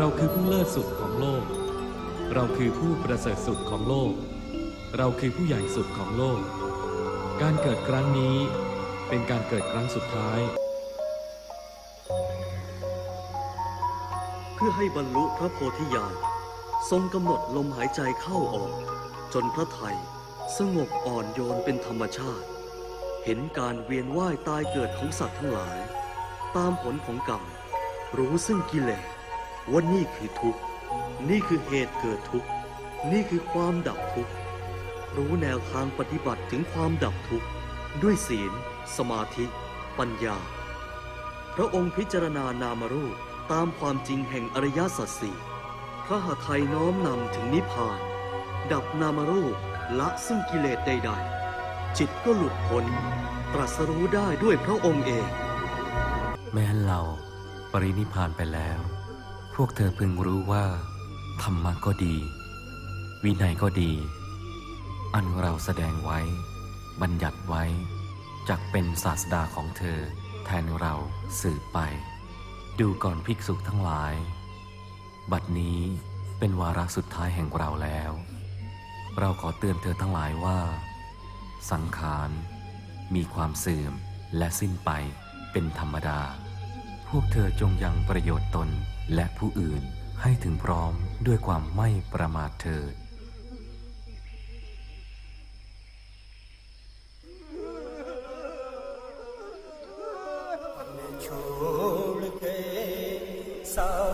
เราคือผู้เลิศสุดของโลก เราคือผู้ประเสริฐสุดของโลก เราคือผู้ใหญ่สุดของโลก การเกิดครั้งนี้เป็นการเกิดครั้งสุดท้าย เพื่อให้บรรลุพระโพธิญาณทรงกำหนดลมหายใจเข้าออก จนพระไทยสงบอ่อนโยนเป็นธรรมชาติ เห็นการเวียนว่ายตายเกิดของสัตว์ทั้งหลาย ตามผลของกรรม รู้ซึ่งกิเลส ว่านี่คือทุกข์ นี่คือเหตุเกิดทุกข์ นี่คือความดับทุกข์ รู้แนวทางปฏิบัติถึงความดับทุกข์ ด้วยศีล สมาธิ ปัญญา พระองค์พิจารณานามรูปตามความจริงแห่งอริยสัจสี่พระหทัยน้อมนำถึงนิพพาน ดับนามรูปละซึ่งกิเลสใดๆ จิตก็หลุดพ้น ตรัสรู้ได้ด้วยพระองค์เอง แม้เราปรินิพพานไปแล้ว วกเธอพึงรู้ว่า ธรรมะก็ดี วินัยก็ดี อันเราแสดงไว้ บัญญัติไว้จักเป็นศาสดาของเธอ แทนเราสืบไป ดูก่อนภิกษุทั้งหลาย บัดนี้เป็นวาระสุดท้ายแห่งเราแล้ว เราขอเตือนเธอทั้งหลายว่า สังขารมีความเสื่อมและสิ้นไปเป็นธรรมดา พวกเธอจงยังประโยชน์ตนและผู้อื่นให้ถึงพร้อมด้วยความไม่ประมาทเถิด छोड़ के साथिया